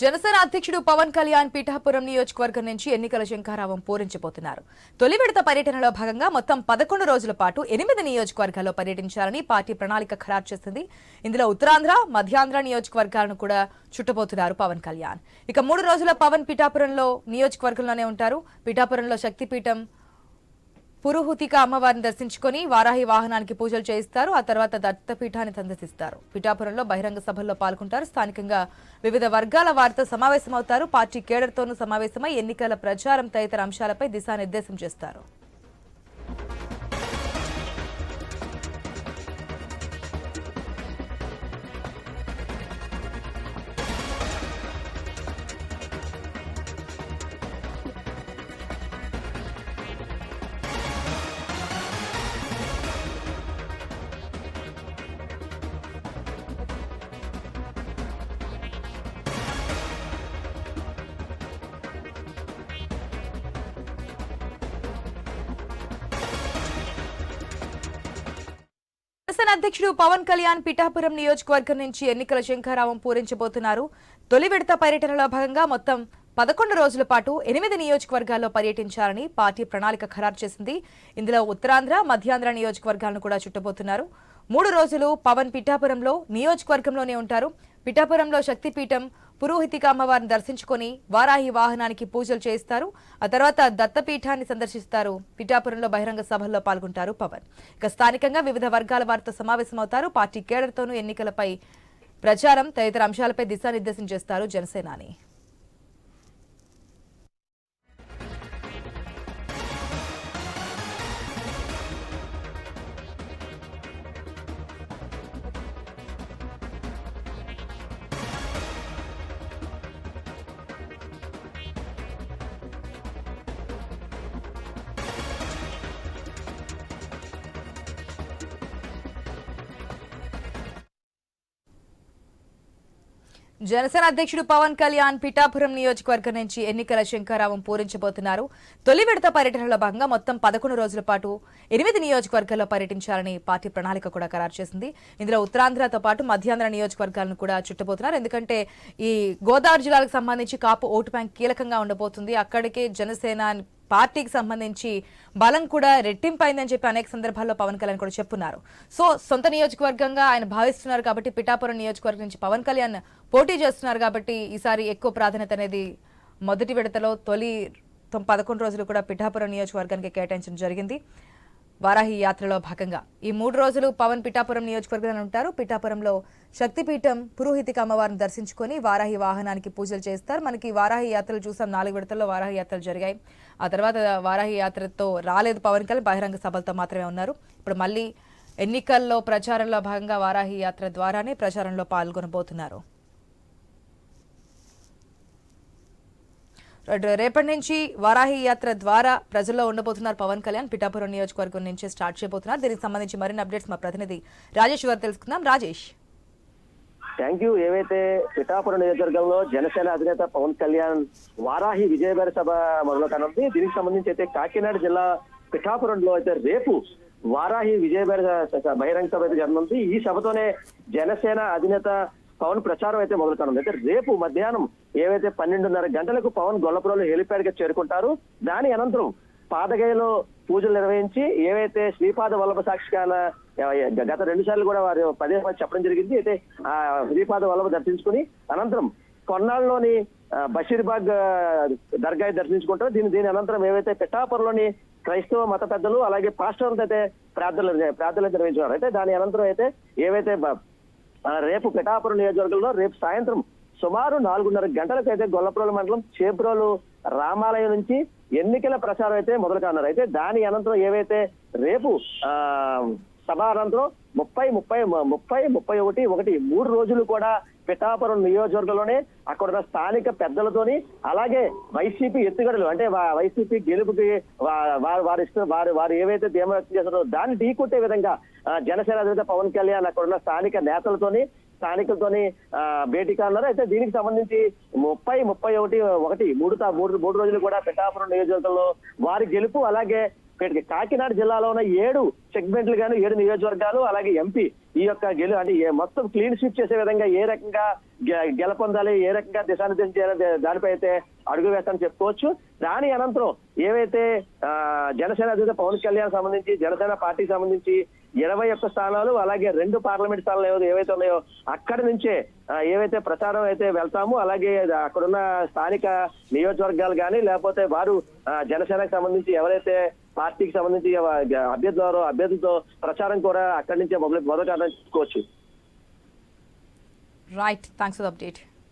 జనసేన అధ్యక్షుడు పవన్ కళ్యాణ్ పీఠాపురం నియోజకవర్గం నుంచి ఎన్నికల శంఖారావం పూరించబోతున్నారు. తొలి విడత పర్యటనలో భాగంగా మొత్తం పదకొండు రోజుల పాటు ఎనిమిది నియోజకవర్గాల్లో పర్యటించాలని పార్టీ ప్రణాళిక ఖరారు చేసింది. ఇందులో ఉత్తరాంధ్ర మధ్యాంధ్ర నియోజకవర్గాలను కూడా చుట్టబోతున్నారు పవన్ కళ్యాణ్. ఇక మూడు రోజుల పవన్ పీఠాపురంలో నియోజకవర్గంలోనే ఉంటారు. పీఠాపురంలో శక్తిపీఠం పురుహుతిక అమ్మవారిని దర్శించుకొని వారాహి వాహనానికి పూజలు చేయిస్తారు. ఆ తర్వాత దత్తపీఠాన్ని సందర్శిస్తారు. పిఠాపురంలో బహిరంగ సభల్లో పాల్గొంటారు. స్థానికంగా వివిధ వర్గాల వారితో సమావేశమవుతారు. పార్టీ కేడర్తోనూ సమావేశమై ఎన్నికల ప్రచారం తదితర అంశాలపై దిశానిర్దేశం చేస్తారు. జనసేన అధ్యక్షుడు పవన్ కళ్యాణ్ పిఠాపురం నియోజకవర్గం నుంచి ఎన్నికల శంఖారావం పూరించబోతున్నారు. తొలి విడత పర్యటనలో భాగంగా మొత్తం పదకొండు రోజుల పాటు ఎనిమిది నియోజకవర్గాల్లో పర్యటించాలని పార్టీ ప్రణాళిక ఖరారు చేసింది. ఇందులో ఉత్తరాంధ్ర మధ్యాంధ్ర నియోజకవర్గాలను కూడా చుట్టబోతున్నారు. మూడు రోజులు పవన్ పిఠాపురంలో నియోజకవర్గంలోనే ఉంటారు. పిఠాపురంలో శక్తిపీఠం పురోహితిక అమ్మవారిని దర్శించుకొని వారాహి వాహనానికి పూజలు చేయిస్తారు. ఆ తర్వాత దత్తపీఠాన్ని సందర్శిస్తారు. పిఠాపురంలో బహిరంగ సభల్లో పాల్గొంటారు పవన్. ఇక స్థానికంగా వివిధ వర్గాల వారితో సమావేశమవుతారు. పార్టీ కేడర్తోనూ ఎన్నికలపై ప్రచారం తదితర అంశాలపై దిశానిర్దేశం చేస్తారు జనసేనాని. జనసేన అధ్యక్షుడు పవన్ కళ్యాణ్ పిఠాపురం నియోజకవర్గం నుంచి ఎన్నికల శంకారావం పూరించబోతున్నారు. తొలి విడత పర్యటనలో భాగంగా మొత్తం పదకొండు రోజుల పాటు ఎనిమిది నియోజకవర్గాల్లో పర్యటించాలని పార్టీ ప్రణాళిక కూడా ఖరారు చేసింది. ఇందులో ఉత్తరాంధ్రతో పాటు మధ్యాంధ్ర నియోజకవర్గాలను కూడా చుట్టబోతున్నారు. ఎందుకంటే ఈ గోదావరి జిల్లాలకు సంబంధించి కాపు ఓటు బ్యాంక్ కీలకంగా ఉండబోతుంది. అక్కడికే జనసేన పార్టీకి సంబంధించి బలం కూడా రెట్టింపైందని చెప్పి అనేక సందర్భాల్లో పవన్ కళ్యాణ్ కూడా చెప్పున్నారు. సో సొంత నియోజకవర్గంగా ఆయన భావిస్తున్నారు కాబట్టి పిఠాపురం నియోజకవర్గం నుంచి పవన్ కళ్యాణ్ పోటీ చేస్తున్నారు కాబట్టి ఈసారి ఎక్కువ ప్రాధాన్యత అనేది మొదటి విడతలో తొలి పదకొండు రోజులు కూడా పిఠాపురం నియోజకవర్గానికి కేటాయించడం జరిగింది. వారాహి యాత్రలో భాగంగా. ఈ మూడు రోజులు పవన్ పిఠాపురం నియోజకవర్గంలో ఉంటారు. పిఠాపురంలో శక్తిపీఠం పురోహితిక అమ్మవారిని దర్శించుకొని వారాహి వాహనానికి పూజలు చేస్తారు. మనకి వారాహి యాత్రలు చూసాం. నాలుగు విడతల్లో వారాహి యాత్రలు జరిగాయి. ఆ తర్వాత వారాహి యాత్రతో రాలేదు పవన్ కళ్యాణ్ బహిరంగ సభలతో మాత్రమే ఉన్నారు. ఇప్పుడు మళ్ళీ ఎన్నికల్లో ప్రచారంలో భాగంగా వారాహి యాత్ర ద్వారానే ప్రచారంలో పాల్గొనబోతున్నారు. రేపటి నుంచి వారాహి యాత్ర ద్వారా ప్రజల్లో ఉండబోతున్నారు పవన్ కళ్యాణ్. పిఠాపురం నియోజకవర్గం నుంచి స్టార్ట్ చేయబోతున్నారు. దీనికి సంబంధించి మరిన్ని అప్డేట్స్ మా ప్రతినిధి రాజేష్ గారు తెలుసుకుందాం. రాజేష్. థ్యాంక్ యూ ఏవైతే పిఠాపురం నియోజకవర్గంలో జనసేన అధినేత పవన్ కళ్యాణ్ వారాహి విజయబేర సభ మొదలు కానుంది. దీనికి సంబంధించి అయితే కాకినాడ జిల్లా పిఠాపురంలో అయితే రేపు వారాహి విజయబేర బహిరంగ సభ అయితే జరగనుంది. ఈ సభతోనే జనసేన అధినేత పవన్ ప్రచారం అయితే మొదలు కానుంది. అయితే రేపు మధ్యాహ్నం ఏవైతే పన్నెండున్నర గంటలకు పవన్ గొల్లపురంలో హెలిప్యాడ్గా చేరుకుంటారు. దాని అనంతరం పాదగయలో పూజలు నిర్వహించి ఏవైతే శ్రీపాద వల్లభ సాక్షికాల గత రెండు సార్లు కూడా వారు పదే పది చెప్పడం జరిగింది. అయితే ఆ శ్రీపాద వల్లభ దర్శించుకుని అనంతరం కొన్నాళ్ళలోని బషీర్బాగ్ దర్గా దర్శించుకుంటారు. దీని దీని అనంతరం ఏవైతే పిఠాపురంలోని క్రైస్తవ మత పెద్దలు అలాగే పాస్టర్లతో అయితే ప్రార్థనలు ప్రార్థనలు నిర్వహించారు అయితే దాని అనంతరం అయితే ఏవైతే రేపు పిఠాపురం నియోజకవర్గంలో రేపు సాయంత్రం సుమారు నాలుగున్నర గంటలకు అయితే గొల్లపురం మండలం చేప్రోలు రామాలయం నుంచి ఎన్నికల ప్రచారం అయితే మొదలు కానున్నారు అయితే దాని అనంతరం ఏవైతే రేపు సభానంతరం ముప్పై ముప్పై ముప్పై ముప్పై ఒకటి ఒకటి మూడు రోజులు కూడా పిఠాపురం నియోజకవర్గంలోనే అక్కడ ఉన్న స్థానిక పెద్దలతోని అలాగే వైసీపీ ఎత్తుగడలు అంటే వైసీపీ గెలుపుకి వారు వారి ఇష్టం వారు వారు ఏవైతే ధీమా వ్యక్తం చేస్తారో దాన్ని ఢీకొట్టే విధంగా జనసేన అధినేత పవన్ కళ్యాణ్ అక్కడ ఉన్న స్థానిక నేతలతోని స్థానికులతోని భేటీ కానున్నారు. అయితే దీనికి సంబంధించి ముప్పై ముప్పై ఒకటి ఒకటి మూడు మూడు మూడు రోజులు కూడా పిఠాపురం నియోజకవర్గంలో వారి గెలుపు అలాగే ఇప్పటికి కాకినాడ జిల్లాలో ఉన్న ఏడు సెగ్మెంట్లు గాను ఏడు నియోజకవర్గాలు అలాగే ఎంపీ ఈ యొక్క గెలు అంటే మొత్తం క్లీన్ స్వీప్ చేసే విధంగా ఏ రకంగా గె- గెలపొందాలి ఏ రకంగా దిశానిర్దేశం చేయాలి దానిపై అయితే అడుగు వేస్తామని చెప్పుకోవచ్చు. దాని అనంతరం ఏవైతే ఆ, జనసేన అధినేత పవన్ కళ్యాణ్ సంబంధించి జనసేన పార్టీకి సంబంధించి ఇరవై ఒక్క స్థానాలు అలాగే రెండు పార్లమెంట్ స్థానాలు ఏవైతే- ఏవైతే ఉన్నాయో అక్కడి నుంచే ఏవైతే ప్రచారం అయితే వెళ్తాము అలాగే అక్కడున్న స్థానిక నియోజకవర్గాలు కానీ లేకపోతే వారు జనసేనకు సంబంధించి ఎవరైతే పార్టీకి సంబంధించి అభ్యర్థులు అభ్యర్థులతో ప్రచారం కూడా అక్కడి నుంచే మొదలు మొదలు చెప్పుకోవచ్చు. Right thanks for update